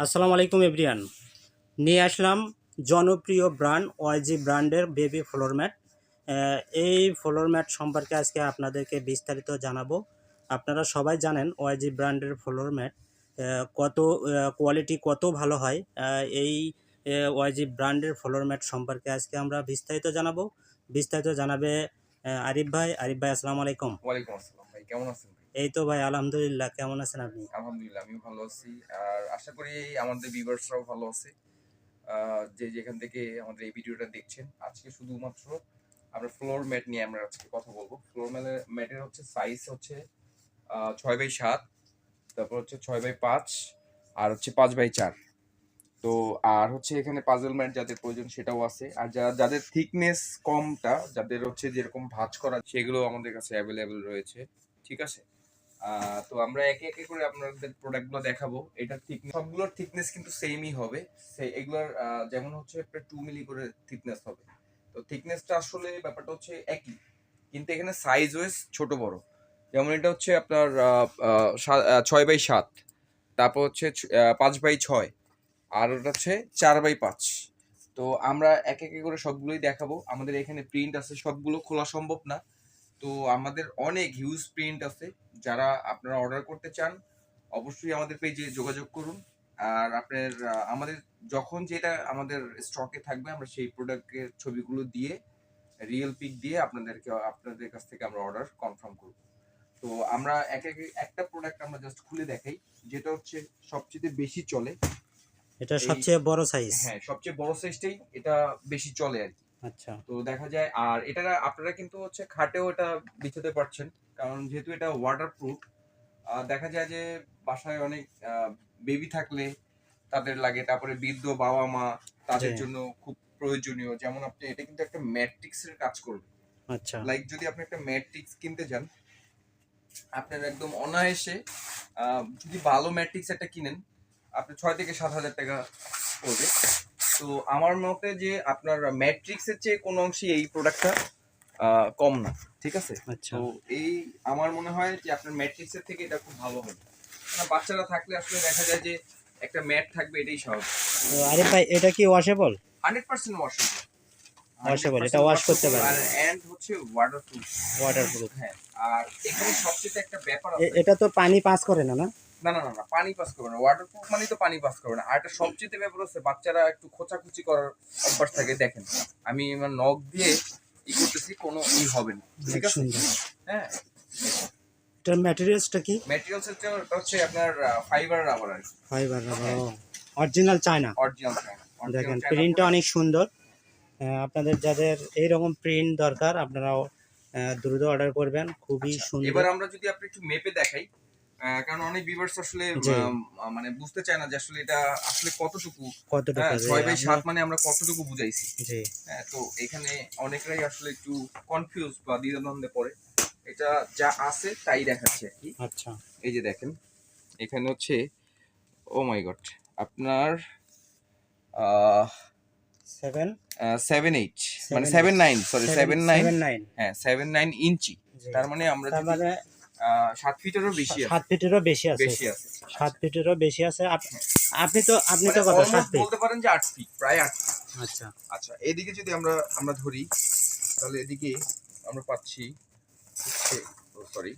আসসালামু আলাইকুম, এভরিয়ান। নিয়ে আসলাম জনপ্রিয় ব্র্যান্ড ওয়াইজি ব্র্যান্ডের বেবি ফ্লোর ম্যাট। এই ফ্লোর ম্যাট সম্পর্কে আজকে আপনাদেরকে বিস্তারিত জানাব। আপনারা সবাই জানেন ওয়াইজি ব্র্যান্ডের ফ্লোর ম্যাট কত কোয়ালিটি কত ভালো হয়। এই ওয়াইজি ব্র্যান্ডের ফ্লোর ম্যাট সম্পর্কে আজকে আমরা বিস্তারিত জানাব। বিস্তারিত জানাবে আরিফ ভাই। আরিফ ভাই, আসসালামু আলাইকুম। ওয়ালাইকুম আসসালাম ভাই, কেমন আছেন? এই তো ভাই, আলহামদুলিল্লাহ। কেমন আছেন আপনি? আলহামদুলিল্লাহ, আমিও ভালো আছি। আর আশা করি আমাদের ভিউয়ার্সরাও ভালো আছে। যে যেখান থেকে আমাদের এই ভিডিওটা দেখছেন, আজকে শুধুমাত্র আমরা ফ্লোর ম্যাট নিয়ে আমরা আজকে কথা বলব। ফ্লোর ম্যাটের হচ্ছে সাইজ হচ্ছে ছয় বাই সাত, তারপর হচ্ছে ছয় বাই পাঁচ, আর হচ্ছে পাঁচ বাই চার। তো আর হচ্ছে এখানে পাজল ম্যাট যাদের প্রয়োজন সেটাও আছে। আর যা, যাদের থিকনেস কমটা, যাদের হচ্ছে যেরকম ভাঁজ করা, সেগুলো আমাদের কাছে অ্যাভেলেবেল রয়েছে। ঠিক আছে? তো আমরা একে একে করে আপনাদের প্রোডাক্টগুলো দেখাবো। এটার থিকনেস সবগুলোর থিকনেস কিন্তু সেমই হবে। এগুলোর যেমন হচ্ছে টু মিলি করে থিকনেস হবে। তো থিকনেসটা আসলে ব্যাপারটা হচ্ছে একই, কিন্তু এখানে সাইজ ওয়েজ ছোট বড়। যেমন এটা হচ্ছে আপনার ছয় বাই সাত, তারপর হচ্ছে পাঁচ বাই ছয়, আর ওটা হচ্ছে চার বাই পাঁচ। তো আমরা এক একে করে সবগুলোই দেখাবো। আমাদের এখানে প্রিন্ট আছে, সবগুলো খোলা সম্ভব না। তো আমাদের অনেক হিউজ প্রিন্ট আছে। যারা আপনারা অর্ডার করতে চান অবশ্যই আমাদের পেজে যোগাযোগ করুন। আর আপনার আমাদের যখন যেটা আমাদের স্টকে থাকবে আমরা সেই প্রোডাক্টের ছবিগুলো দিয়ে রিয়েল পিক দিয়ে আপনাদেরকে আপনাদের কাছ থেকে আমরা অর্ডার কনফার্ম করব। তো আমরা এক এক একটা প্রোডাক্ট আমরা জাস্ট খুলে দেখাই যেটা হচ্ছে সবচেয়ে বেশি চলে। এটা সবচেয়ে বড় সাইজ হ্যাঁ সবচেয়ে বড় সাইজটাই এটা বেশি চলে আর কি। আচ্ছা। তো দেখা যায় আর এটা আপনারা কিন্তু হচ্ছে খাটেও এটা বিছাতে পারছেন কারণ যেহেতু এটা ওয়াটার প্রুফ দেখা যায় যে বাসায় অনেক বেবি থাকলে তাদের লাগে তারপরে বৃদ্ধ বাবা মা তাদের জন্য খুব প্রয়োজনীয়। যেমন আপনি এটা কিন্তু একটা ম্যাট্রিক্স এর কাজ করবে। আচ্ছা। লাইক যদি আপনি একটা ম্যাট্রিক্স কিনতে যান আপনার একদম অনায়াসে যদি ভালো ম্যাট্রিক্স একটা কিনেন আপনি ছয় থেকে সাত হাজার টাকা পড়বে। তো আমার মতে যে আপনার ম্যাট্রিক্সের চেয়ে কোনো অংশে এই প্রোডাক্টটা কম না ঠিক আছে? আচ্ছা। তো এই আমার মনে হয় যে আপনার ম্যাট্রিক্সের থেকে এটা খুব ভালো হবে। কারণ বাচ্চারা থাকলে আসলে দেখা যায় যে একটা ম্যাট থাকবে এটাই তো আরিফ ভাই এটা কি washable hundred percent washable Washable, এটা ওয়াশ করতে পারে আর এন্ড হচ্ছে ওয়াটারপ্রুফ ওয়াটারপ্রুফ হ্যাঁ আর এখানে সবচেয়ে একটা ব্যাপার আছে। এটা তো পানি পাস করে না না? না না না পানি পাস করবে না। ওয়াটার প্রুফ মানে তো পানি পাস করবে না। আর একটা সবচেয়ে ব্যাপার হচ্ছে বাচ্চারা একটু খোঁচাখুচি করার অভ্যাস থাকে দেখেন। আমি আমার নখ দিয়ে ই করতেছি কোনো ই হবে না। ঠিক আছে? হ্যাঁ। এটার ম্যাটেরিয়ালসটা কি? ম্যাটেরিয়ালস হচ্ছে হচ্ছে আপনার ফাইবার রাবার আর ফাইবার অরিজিনাল চায়না অরিজিনাল দেখেন প্রিন্টটা অনেক সুন্দর। আপনাদের যাদের এই রকম প্রিন্ট দরকার আপনারাও দ্রুত অর্ডার করবেন। খুবই সুন্দর। আচ্ছা, এবার আমরা যদি আপনি একটু মেপে দেখাই কারণ অনেক ভিউয়ার্স আসলে মানে বুঝতে চায় না যে আসলে এটা আসলে কতটুকু কতটুকু হ্যাঁ ছয় বাই সাত মানে আমরা কতটুকু বুঝাইছি। হ্যাঁ তো এখানে অনেকরাই আসলে একটু কনফিউজ বা দ্বিধাদ্বন্দ্বে পড়ে। এটা যা আছে তাই দেখাচ্ছে আর কি। আচ্ছা। এই যে দেখেন এখানে হচ্ছে ও মাই গড আপনার সেভেন সেভেন এইট মানে seven nine sorry seven nine হ্যাঁ সেভেন নাইন ইঞ্চি তার মানে আমরা সাত ফিটেরও বেশি সাত ফিটেরও বেশি আছে। বেশি আছে সাত ফিটেরও বেশি আছে। আপনি তো আপনি তো মানে কত? সাত ফিট? বলতে পারেন যে আট ফিট প্রায় আট আচ্ছা। আচ্ছা এদিকে যদি আমরা আমরা ধরি তাহলে এদিকে আমরা পাচ্ছি সরি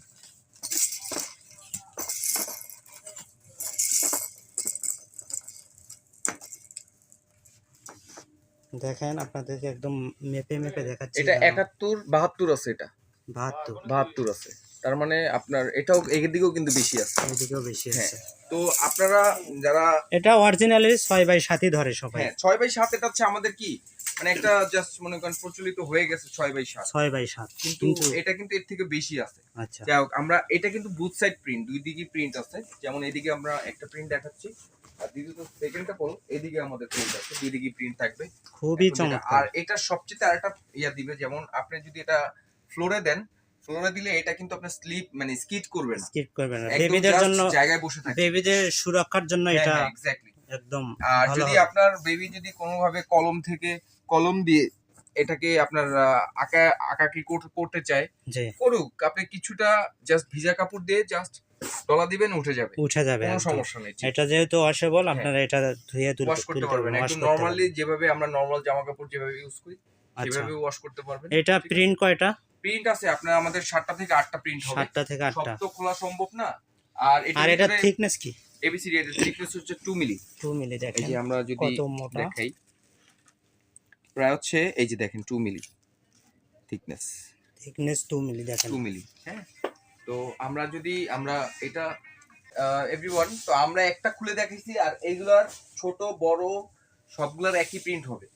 দেখেন আপনাদেরকে একদম মেপে মেপে দেখাচ্ছি এটা একাত্তর বাহাত্তর আছে এটা। বাহাত্তর। বাহাত্তর আছে। তার মানে আপনার এটাও এদিকেও কিন্তু বেশি আছে। এদিকেও বেশি হ্যাঁ আছে। তো আপনারা যারা এটা অরিজিনালি ছয় বাই সাতই ধরে সবাই। হ্যাঁ ছয় বাই সাত এটা হচ্ছে আমাদের কি? মানে একটা জাস্ট মনে করেন প্রচলিত হয়ে গেছে ছয় বাই সাত। ছয় বাই সাত কিন্তু কিন্তু এটা কিন্তু এর থেকে বেশি আছে। আচ্ছা। যাই হোক আমরা এটা কিন্তু বুথ সাইড প্রিন্ট দুই দিকে প্রিন্ট আছে। যেমন এদিকে আমরা একটা প্রিন্ট দেখাচ্ছি আর দ্বিতীয়ত সেকেন্ডটা বল এদিকে আমাদের প্রিন্ট আছে দুই দিকে প্রিন্ট থাকবে। খুবই চমৎকার। আর এটা সবচেয়ে আরেকটা ইয়া দিবে যেমন আপনি যদি এটা ফ্লোরে দেন ফ্লোরে দিলে এটা কিন্তু আপনার স্লিপ মানে স্কিড করবে না। স্কিপ করবেন না। বেবিদের জন্য জায়গায় বসে থাকে। বেবিদের সুরক্ষার জন্য এটা এক্স্যাক্টলি একদম আর যদি আপনার বেবি যদি কোনোভাবে কলম থেকে কলম দিয়ে এটাকে আপনার আঁকা আঁকাকি কর- করতে চায় জি। করুক। আপনি কিছুটা জাস্ট ভিজা কাপড় দিয়ে জাস্ট ডলা দিবেন উঠে যাবে। উঠে যাবে কোনো সমস্যা নেই এটা যেহেতু ওয়াশেবল আপনারা এটা ধুয়ে তুলতে ওয়াশ করতে পারবেন। পারবেন একদম নরমালি যেভাবে আমরা নরমাল জামা কাপড় যেভাবে ইউজ করি আচ্ছা। সেভাবে ওয়াশ করতে পারবেন এটা প্রিন্ট কয়টা? প্রিন্ট আছে আপনার আমাদের সাতটা থেকে আটটা প্রিন্ট হবে। সাতটা থেকে সব তো খোলা সম্ভব না। আর এটা আর এটা থিকনেস কি? এবিসি এর থিকনেস হচ্ছে 2 মিলি টু মিলি এই যে আমরা যদি দেখাই প্রায় হচ্ছে এই যে দেখেন 2 milli thickness thickness two milli দেখেন। 2 মিলি হ্যাঁ? তো আমরা যদি আমরা এটা এভরিওয়ান তো আমরা একটা খুলে দেখেছি আর এইগুলার ছোট বড় সবগুলার একই প্রিন্ট হবে।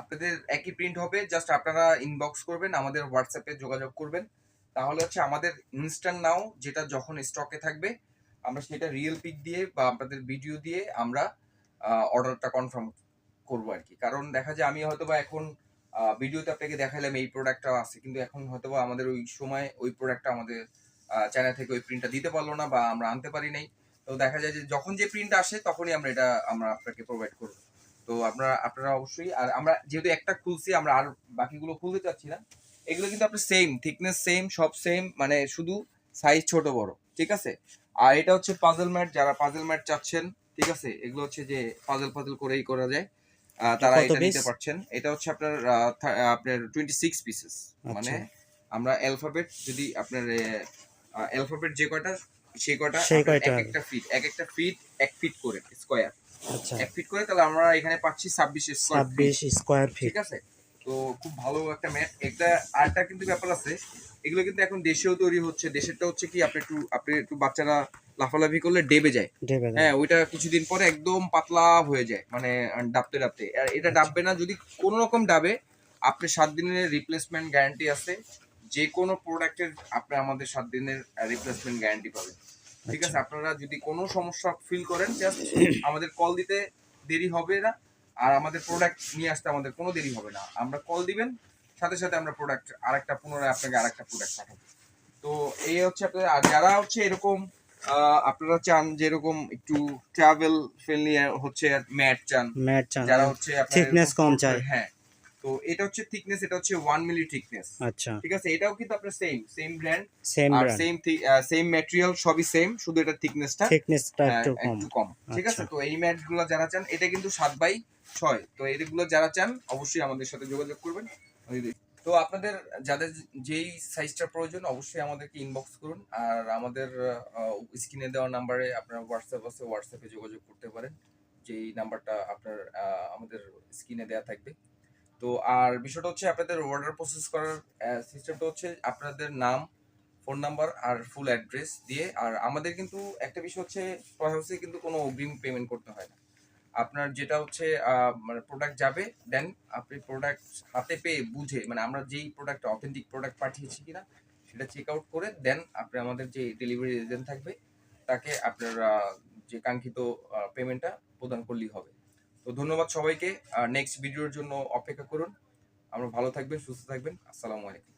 আপনাদের একই প্রিন্ট হবে জাস্ট আপনারা ইনবক্স করবেন, আমাদের হোয়াটসঅ্যাপে যোগাযোগ করবেন। তাহলে হচ্ছে আমাদের ইনস্ট্যান্ট নাও যেটা যখন স্টকে থাকবে, আমরা সেটা রিয়েল পিক দিয়ে বা আপনাদের ভিডিও দিয়ে আমরা অর্ডারটা কনফার্ম করব আর কি। কারণ দেখা যায় আমি হয়তো বা এখন ভিডিওতে আপনাকে দেখালাম এই প্রোডাক্টটা আছে, কিন্তু এখন হয়তো বা আমাদের ওই সময় ওই প্রোডাক্টটা আমাদের চায়না থেকে ওই প্রিন্টটা দিতে পারল না বা আমরা আনতে পারি নাই। তো দেখা যায় যে যখন যে প্রিন্ট আসে, তখনই আমরা এটা, আমরা আপনাকে প্রোভাইড করব। তো আপনারা আপনারা অবশ্যই আর আমরা যেহেতু একটা খুলছি আমরা আর বাকিগুলো খুলতে চাচ্ছি না এগুলো কিন্তু আপনার সেম থিকনেস সেম সব সেম মানে শুধু সাইজ ছোট বড় ঠিক আছে? আর এটা হচ্ছে পাজল ম্যাট যারা পাজল ম্যাট চাচ্ছেন ঠিক আছে? এগুলো হচ্ছে যে পাজল পাজল করেই করা যায় তারা এটা নিতে পারছেন। এটা হচ্ছে আপনার আপনার টোয়েন্টি সিক্স পিসেস মানে আমরা অ্যালফাবেট যদি আপনার অ্যালফাবেট যে কয়টা সেই কয়টা এক একটা ফিট এক একটা ফিট এক ফিট করে স্কোয়ার আচ্ছা। এক ফিট করে তাহলে আমরা এখানে পাচ্ছি ছাব্বিশ ছাব্বিশ স্কোয়ার ফিট ঠিক আছে? তো খুব ভালো একটা ম্যাট একটা আরেকটা কিন্তু ব্যাপার আছে এগুলো কিন্তু এখন দেশেও তৈরি হচ্ছে। দেশেরটা হচ্ছে কি আপনি একটু আপনি একটু বাচ্চারা লাফালাফি করলে ডেবে যায়। হ্যাঁ ওইটা কিছুদিন পরে একদম পাতলা হয়ে যায় মানে ডাবতে ডাবতে। আর এটা ডাববে না যদি কোনো রকম ডাবে আপনি সাত দিনের রিপ্লেসমেন্ট গ্যারান্টি আছে। যে কোনো প্রোডাক্টের আপনি আমাদের সাত দিনের রিপ্লেসমেন্ট গ্যারান্টি পাবেন। ঠিক আছে আপনারা যদি কোনো সমস্যা ফিল করেন জাস্ট আমাদের কল দিতে দেরি হবে না। আর আমাদের প্রোডাক্ট নিয়ে আসতে আমাদের কোনো দেরি হবে না। আমরা কল দিবেন সাথে সাথে আমরা প্রোডাক্ট আরেকটা পুনরায় আপনাকে আরেকটা প্রোডাক্ট পাঠাবো। তো এই হচ্ছে আপনাদের আর যারা হচ্ছে এরকম আপনারা চান যে এরকম একটু ট্রাভেল ফ্রেন্ডলি হচ্ছে ম্যাট চান ম্যাট চান যারা হচ্ছে আপনার Thickness কম চায়। হ্যাঁ। তো এটা হচ্ছে থিকনেস এটা হচ্ছে ওয়ান মিলি থিকনেস আচ্ছা। ঠিক আছে? এটাও কিন্তু আপনার সেম সেম ব্র্যান্ড সেম আর সেম সেম ম্যাটেরিয়াল সবই সেম শুধু এটা থিকনেসটা থিকনেসটা একটু কম। ঠিক আছে? আচ্ছা। তো এই ম্যাটগুলো যারা চান এটা কিন্তু সাত বাই ছয়। তো এইগুলো যারা চান অবশ্যই আমাদের সাথে যোগাযোগ করবেন। তো আপনাদের যাদের যেই সাইজটা প্রয়োজন অবশ্যই আমাদেরকে ইনবক্স করুন। আর আমাদের স্ক্রিনে দেওয়া নাম্বারে আপনার হোয়াটসঅ্যাপ আছে হোয়াটসঅ্যাপে যোগাযোগ করতে পারেন। যেই নাম্বারটা আপনার আমাদের স্ক্রিনে দেওয়া থাকবে। তো আর বিষয়টা হচ্ছে আপনাদের অর্ডার প্রসেস করার সিস্টেমটা হচ্ছে আপনাদের নাম ফোন নাম্বার আর ফুল অ্যাড্রেস দিয়ে। আর আমাদের কিন্তু একটা বিষয় হচ্ছে হাউসে কিন্তু কোনো অগ্রিম পেমেন্ট করতে হয় না। আপনার যেটা হচ্ছে মানে প্রোডাক্ট যাবে দেন আপনি প্রোডাক্ট হাতে পেয়ে বুঝে মানে আমরা যেই প্রোডাক্ট অথেন্টিক প্রোডাক্ট পাঠিয়েছি কিনা, সেটা চেক আউট করে দেন আপনি আমাদের যে ডেলিভারি এজেন্ট থাকবে, তাকে আপনার যে কাঙ্ক্ষিত পেমেন্টটা প্রদান করলেই হবে। তো ধন্যবাদ সবাইকে, আর নেক্সট ভিডিওর জন্য অপেক্ষা করুন। আমরা ভালো থাকবেন, সুস্থ থাকবেন। আসসালামু আলাইকুম।